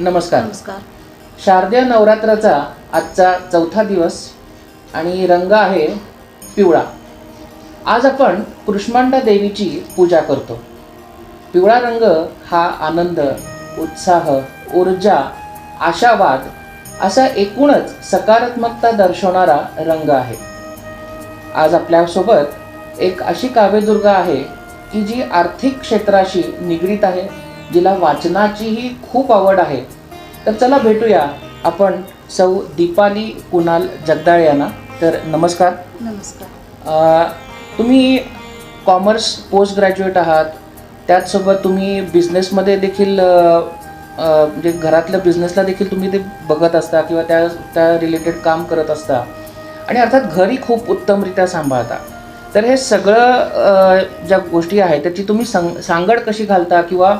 नमस्कार. नमस्कार. शारदीय नवरात्राचा आजचा चौथा दिवस आणि रंग आहे पिवळा. आज आपण कुष्मांडा देवीची पूजा करतो. पिवळा रंग हा आनंद उत्साह ऊर्जा आशावाद असा एकूणच सकारात्मकता दर्शवणारा रंग आहे. आज आपल्यासोबत एक अशी काव्यदुर्गा आहे की जी आर्थिक क्षेत्राशी निगडीत आहे. जिला वाचनाचीही खूप आवड आहे. तर चला भेटूया आपण सौ दीपाली कुणाल जगदाळे यांना. तर नमस्कार. नमस्कार. तुम्ही कॉमर्स पोस्ट ग्रॅज्युएट आहात. त्याचसोबत तुम्ही बिझनेसमध्ये देखील म्हणजे घरातल्या बिझनेसला देखील तुम्ही ते बघत असता किंवा त्या त्या रिलेटेड काम करत असता. आणि अर्थात घरी खूप उत्तमरित्या सांभाळता. तर हे सगळं ज्या गोष्टी आहेत त्याची तुम्ही सांग सांगड कशी घालता किंवा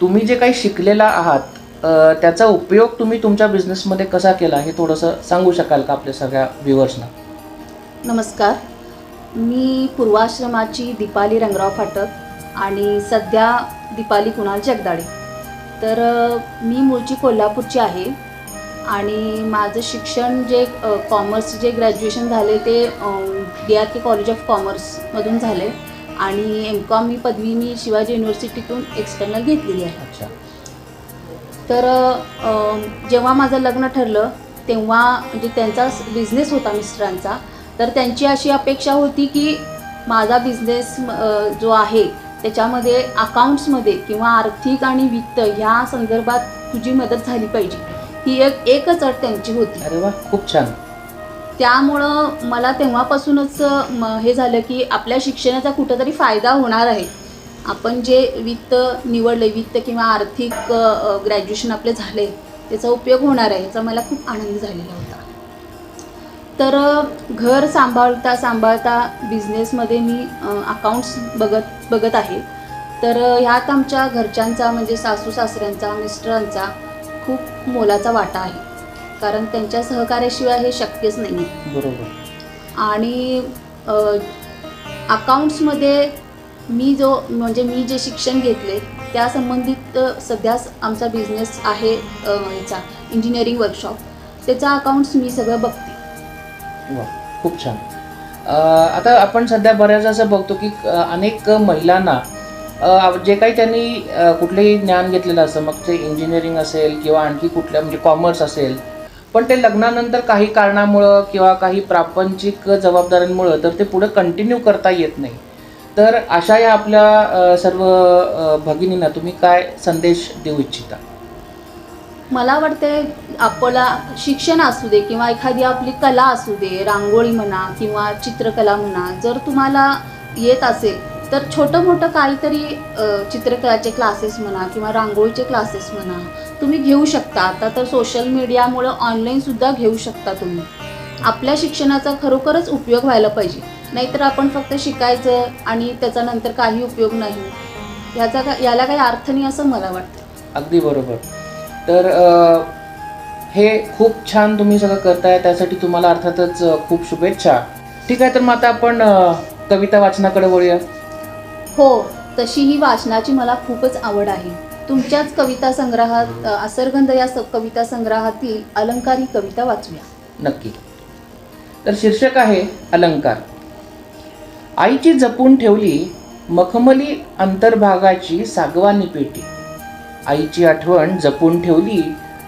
तुम्ही जे काही शिकलेला आहात त्याचा उपयोग तुम्ही तुमच्या बिझनेसमध्ये कसा केला हे थोडंसं सांगू शकाल का आपल्या सगळ्या व्ह्युअर्सना? नमस्कार. मी पूर्वाश्रमाची दीपाली रंगराव फाटक आणि सध्या दीपाली कुणाल जगदाळे. तर मी मूळची कोल्हापूरची आहे आणि माझं शिक्षण जे कॉमर्स जे ग्रॅज्युएशन झाले ते D R K college of कॉमर्समधून झाले. आणि एम कॉम ही पदवी मी शिवाजी युनिव्हर्सिटीतून एक्सटर्नल घेतलेली आहे. अच्छा. तर जेव्हा माझं लग्न ठरलं तेव्हा म्हणजे त्यांचा बिझनेस होता मिस्टरांचा. तर त्यांची अशी अपेक्षा होती की माझा बिझनेस जो आहे त्याच्यामध्ये अकाउंट्समध्ये किंवा आर्थिक आणि वित्त ह्या संदर्भात तुझी मदत झाली पाहिजे. ही एक एकच अट त्यांची होती. अरे वा खूप छान. त्यामुळं मला तेव्हापासूनच म, हे झालं की आपल्या शिक्षणाचा कुठंतरी फायदा होणार आहे. आपण जे वित्त निवडले वित्त किंवा आर्थिक ग्रॅज्युएशन आपले झाले त्याचा उपयोग होणार आहे याचा मला खूप आनंद झालेला होता. तर घर सांभाळता सांभाळता बिझनेसमध्ये मी अकाउंट्स बघत बघत आहे. तर ह्यात आमच्या घरच्यांचा म्हणजे सासू सासऱ्यांचा मिस्टरांचा खूप मोलाचा वाटा आहे. कारण त्यांच्या सहकार्याशिवाय हे शक्यच नाही आहे बरोबर. आणि अकाउंट्समध्ये मी जो म्हणजे मी जे शिक्षण घेतले त्या संबंधित सध्या आमचा बिझनेस आहे अ, ह्याचा इंजिनिअरिंग वर्कशॉप त्याचा अकाउंट्स मी सगळं बघते. वा खूप छान. आता आपण सध्या बऱ्याच असं बघतो की अनेक महिलांना जे काही त्यांनी कुठलंही ज्ञान घेतलेलं असतं मग ते इंजिनिअरिंग असेल किंवा आणखी कुठल्या म्हणजे कॉमर्स असेल पण ते लग्नानंतर काही कारणामुळं किंवा काही प्रापंचिक जबाबदाऱ्यांमुळं तर ते पुढे कंटिन्यू करता येत नाही. तर अशा या आपल्या सर्व भगिनींना तुम्ही काय संदेश देऊ इच्छिता? मला वाटते आपला शिक्षण असू दे किंवा एखादी आपली कला असू दे रांगोळी म्हणा किंवा चित्रकला म्हणा जर तुम्हाला येत असेल तर छोटं मोठं काहीतरी चित्रकलाचे क्लासेस म्हणा किंवा रांगोळीचे क्लासेस म्हणा तुम्ही घेऊ शकता. आता तर सोशल मीडियामुळं ऑनलाईनसुद्धा घेऊ शकता तुम्ही. आपल्या शिक्षणाचा खरोखरच उपयोग व्हायला पाहिजे. नाहीतर आपण फक्त शिकायचं आणि त्याच्यानंतर काही उपयोग नाही. याचा का याला काही अर्थ नाही असं मला वाटतं. अगदी बरोबर. तर हे खूप छान तुम्ही सगळं करताय. त्यासाठी तुम्हाला अर्थातच खूप शुभेच्छा. ठीक आहे तर मग आता आपण कविता वाचनाकडे वळूया. हो तशी ही वाचनाची मला खूपच आवड आहे. तुमच्याच कविता संग्रहात असरगंध या कविता संग्रहातील अलंकार ही कविता वाचूया. नक्की. तर शीर्षक आहे अलंकार. आईची जपून ठेवली मखमली अंतर्भागाची सागवानी पेटी. आईची आठवण जपून ठेवली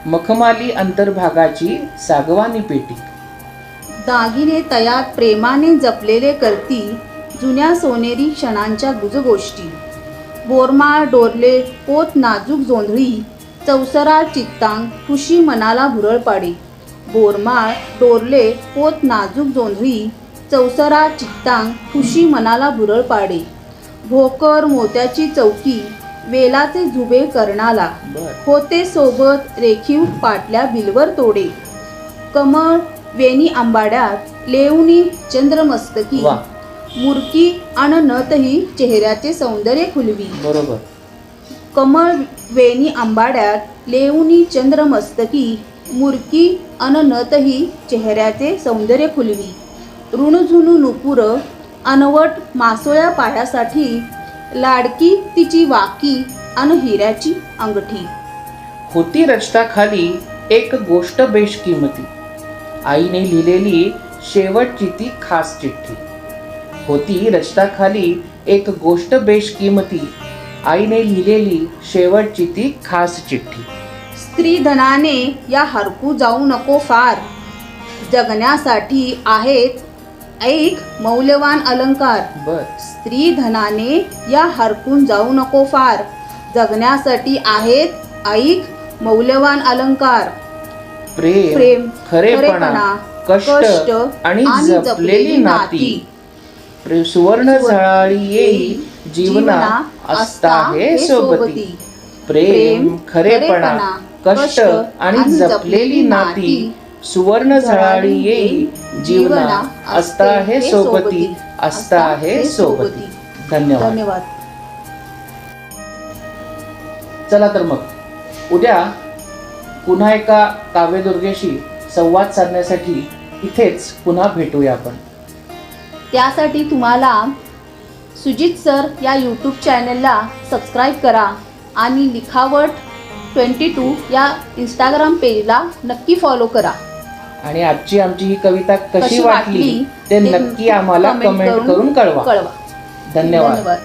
मखमाली अंतर्भागाची सागवानी पेटी. दागिने तयात प्रेमाने जपलेले करती जुन्या सोनेरी क्षणांच्या गुजगोष्टी. बोरमाळ डोरले पोत नाजूक जोंधळी चौसरा चित्तांग खुशी मनाला भुरळ पाडे बोरमाळ डोरले पोत नाजूक जोंधळी चौसरा चित्तांग खुशी मनाला भुरळ पाडे भोकर मोत्याची चौकी वेलाचे झुबे कर्णाला. होते सोबत रेखीव पाटल्या बिलवर तोडे. कमळ वेणी आंबाड्यात लेवणी चंद्रमस्तकी. मुरकी अन नतही चेहऱ्याचे सौंदर्य खुलवी बरोबर. कमळ वेणी आंबाड्यात लेवणी चंद्रमस्तकी मुरकी अन नतही चेहऱ्याचे सौंदर्य खुलवी ऋणझुनू नुपुर अनवट मासोळ्या पायासाठी लाडकी तिची वाकी अन हिऱ्याची अंगठी. होती रचताखाली एक गोष्ट बेशकिमती. आईने लिहिलेली शेवटची ती खास चिठ्ठी. होती रचताखाली एक गोष्ट बेशकिमती. आईने लिहिलेली शेवटची ती खास चिठ्ठी. स्त्री धनाने या हरकू जाऊ नको फार. जगण्यासाठी आहेत ऐक मौल्यवान अलंकार. बर. स्त्री धनाने या हरकून जाऊ नको फार. जगण्यासाठी आहेत ऐक मौल्यवान अलंकार. प्रेम प्रेम खरेपणा कष्ट आणि जपलेली नाती. सुवर्ण झळाळी येई जीवना असता हे सोबती. प्रेम खरेपणा कष्ट आणि जपलेली नाती. सुवर्ण झळाळी येई जीवना असता हे सोबती. असता हे सोबती. धन्यवाद. धन्यवाद. चला तर मग. उद्या पुन्हा एका काव्यदुर्गेशी संवाद साधण्यासाठी इथेच पुन्हा भेटूया आपण. त्यासाठी तुम्हाला सुजित सर या यूट्यूब चॅनलला सबस्क्राईब करा आणि लिखावट ट्वेंटी टू या इंस्टाग्राम पेजला नक्की फॉलो करा. आणि आजची आमची ही कविता कशी वाटली ते नक्की आम्हाला कमेंट करून कळवा. कळवा. धन्यवाद.